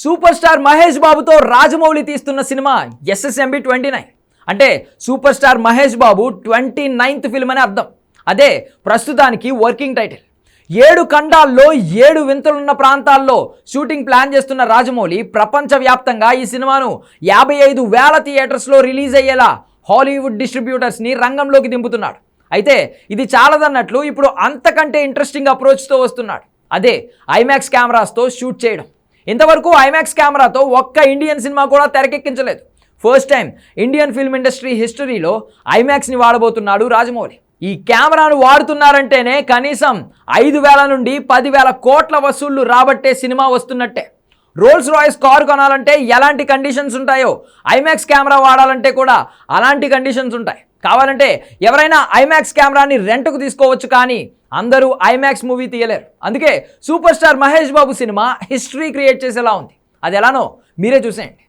Super star Mahesh బాబుతో రాజమౌళి తీస్తున్న cinema SSMB twenty nine. అంటే super star Mahesh Babu twenty ninth film అని అర్థం. అదే ప్రస్తుతానికి వర్కింగ్ టైటిల్. ఏడు ఖండాల్లో ఏడు వింతలున్న ప్రాంతాల్లో షూటింగ్ ప్లాన్ చేస్తున్న రాజమౌళి ప్రపంచవ్యాప్తంగా ఈ సినిమాను యాభై ఐదు వేల థియేటర్స్లో రిలీజ్ అయ్యేలా హాలీవుడ్ డిస్ట్రిబ్యూటర్స్ని రంగంలోకి దింపుతున్నాడు. అయితే ఇది చాలదన్నట్లు ఇప్పుడు అంతకంటే ఇంట్రెస్టింగ్ అప్రోచ్తో వస్తున్నాడు. అదే ఐమాక్స్ కెమెరాస్తో షూట్ చేయడం. ఇంతవరకు ఐమాక్స్ కెమెరాతో ఒక్క ఇండియన్ సినిమా కూడా తెరకెక్కించలేదు. First time Indian film industry హిస్టరీలో ఐమాక్స్ని వాడబోతున్నాడు రాజమౌళి. ఈ కెమెరాను వాడుతున్నారంటేనే కనీసం ఐదు వేల నుండి పదివేల కోట్ల వసూళ్ళు రాబట్టే సినిమా వస్తున్నట్టే. రోల్స్ రాయ్స్ కారు కొనాలంటే ఎలాంటి కండిషన్స్ ఉంటాయో ఐమాక్స్ కెమెరా వాడాలంటే కూడా అలాంటి కండిషన్స్ ఉంటాయి. కావాలంటే ఎవరైనా ఐమాక్స్ కెమెరాని రెంట్కు తీసుకోవచ్చు కానీ అందరూ ఐమాక్స్ మూవీ తీయలేరు. అందుకే super star Mahesh Babu cinema history create చేసేలా ఉంది. అది ఎలానో మీరే చూసేయండి.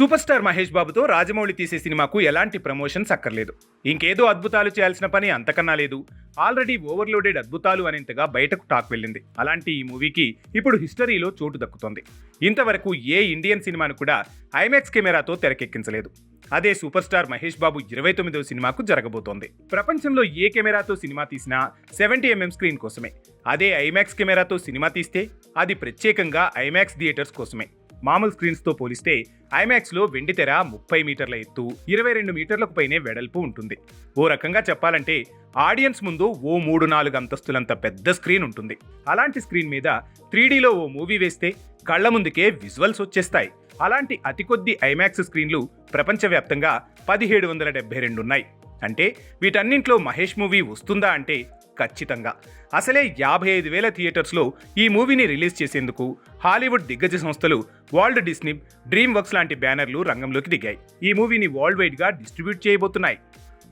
సూపర్ స్టార్ మహేష్ బాబుతో రాజమౌళి తీసే సినిమాకు ఎలాంటి ప్రమోషన్స్ అక్కర్లేదు. ఇంకేదో అద్భుతాలు చేయాల్సిన పని అంతకన్నా లేదు. ఆల్రెడీ ఓవర్లోడెడ్ అద్భుతాలు అనేంతగా బయటకు టాక్ వెళ్ళింది. అలాంటి ఈ మూవీకి ఇప్పుడు హిస్టరీలో చోటు దక్కుతోంది. ఇంతవరకు ఏ ఇండియన్ సినిమాను కూడా ఐమాక్స్ కెమెరాతో తెరకెక్కించలేదు. అదే సూపర్ స్టార్ మహేష్ బాబు ఇరవై తొమ్మిదవ సినిమాకు జరగబోతోంది. ప్రపంచంలో ఏ కెమెరాతో సినిమా తీసినా సెవెంటీ ఎంఎం స్క్రీన్ కోసమే. అదే ఐమాక్స్ కెమెరాతో సినిమా తీస్తే అది ప్రత్యేకంగా ఐమాక్స్ థియేటర్స్ కోసమే. మామూలు స్క్రీన్స్తో పోలిస్తే ఐమాక్స్లో వెండి తెర ముప్పై మీటర్ల ఎత్తు ఇరవై రెండు మీటర్లకు పైనే వెడల్పు ఉంటుంది. ఓ రకంగా చెప్పాలంటే ఆడియన్స్ ముందు ఓ మూడు నాలుగు అంతస్తులంత పెద్ద స్క్రీన్ ఉంటుంది. అలాంటి స్క్రీన్ మీద త్రీడీలో ఓ మూవీ వేస్తే కళ్ళ ముందుకే విజువల్స్ వచ్చేస్తాయి. అలాంటి అతి కొద్ది ఐమాక్స్ స్క్రీన్లు ప్రపంచవ్యాప్తంగా పదిహేడు వందల డెబ్బై రెండు ఉన్నాయి. అంటే వీటన్నింట్లో మహేష్ మూవీ వస్తుందా అంటే ఖచ్చితంగా. అసలే యాభై ఐదు వేల థియేటర్స్లో ఈ మూవీని రిలీజ్ చేసేందుకు హాలీవుడ్ దిగ్గజ సంస్థలు వరల్డ్ డిస్నీ డ్రీమ్ వర్క్స్ లాంటి బ్యానర్లు రంగంలోకి దిగాయి. ఈ మూవీని వరల్డ్ వైడ్గా డిస్ట్రిబ్యూట్ చేయబోతున్నాయి.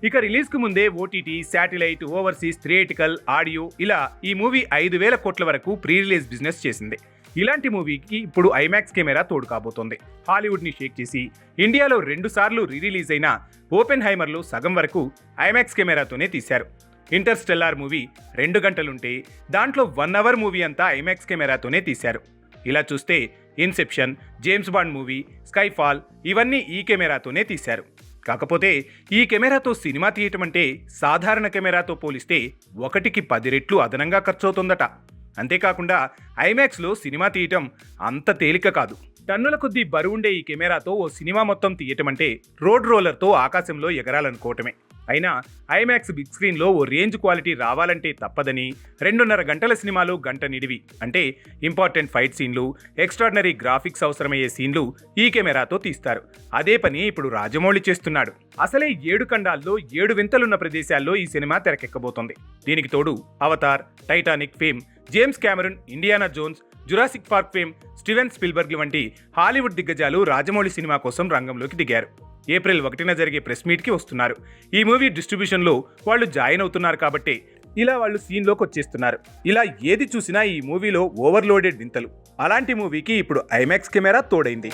ఇక రిలీజ్కు ముందే OTT satellite overseas theatrical audio ఇలా ఈ మూవీ ఐదు వేల కోట్ల వరకు ప్రీ రిలీజ్ బిజినెస్ చేసింది. ఇలాంటి మూవీకి ఇప్పుడు ఐమాక్స్ కెమెరా తోడు కాబోతోంది. హాలీవుడ్ని షేక్ చేసి ఇండియాలో రెండు సార్లు రీ రిలీజ్ అయిన ఓపెన్ హైమర్లో సగం వరకు ఐమాక్స్ కెమెరాతోనే తీశారు. ఇంటర్స్టెల్లార్ మూవీ రెండు గంటలుంటే దాంట్లో వన్ అవర్ మూవీ అంతా ఐమాక్స్ కెమెరాతోనే తీశారు. ఇలా చూస్తే Inception James Bond movie Skyfall ఇవన్నీ ఈ కెమెరాతోనే తీశారు. కాకపోతే ఈ కెమెరాతో సినిమా తీయటం అంటే సాధారణ కెమెరాతో పోలిస్తే ఒకటికి పది రెట్లు అదనంగా ఖర్చవుతుందట. అంతేకాకుండా ఐమాక్స్లో సినిమా తీయటం అంత తేలిక కాదు. టన్నుల కొద్దీ బరువుండే ఈ కెమెరాతో ఓ సినిమా మొత్తం తీయటమంటే రోడ్ రోలర్తో ఆకాశంలో ఎగరాలనుకోవటమే. అయినా ఐమాక్స్ బిగ్ స్క్రీన్లో ఓ రేంజ్ క్వాలిటీ రావాలంటే తప్పదని రెండున్నర గంటల సినిమాలు గంట నిడివి. అంటే ఇంపార్టెంట్ ఫైట్ సీన్లు ఎక్స్ట్రాడినరీ గ్రాఫిక్స్ అవసరమయ్యే సీన్లు ఈ కెమెరాతో తీస్తారు. అదే పని ఇప్పుడు రాజమౌళి చేస్తున్నాడు. అసలే ఏడు ఖండాల్లో ఏడు వింతలున్న ప్రదేశాల్లో ఈ సినిమా తెరకెక్కబోతోంది. దీనికి తోడు Avatar Titanic fame James Cameron Indiana Jones Jurassic Park fame Steven Spielberg వంటి హాలీవుడ్ దిగ్గజాలు రాజమౌళి సినిమా కోసం రంగంలోకి దిగారు. ఏప్రిల్ ఒకటిన జరిగే ప్రెస్ మీట్కి వస్తున్నారు. ఈ మూవీ డిస్ట్రిబ్యూషన్లో వాళ్ళు జాయిన్ అవుతున్నారు కాబట్టి ఇలా వాళ్ళు సీన్లోకి వచ్చేస్తున్నారు. ఇలా ఏది చూసినా ఈ మూవీలో ఓవర్లోడెడ్ వింతలు. అలాంటి మూవీకి ఇప్పుడు ఐమాక్స్ కెమెరా తోడైంది.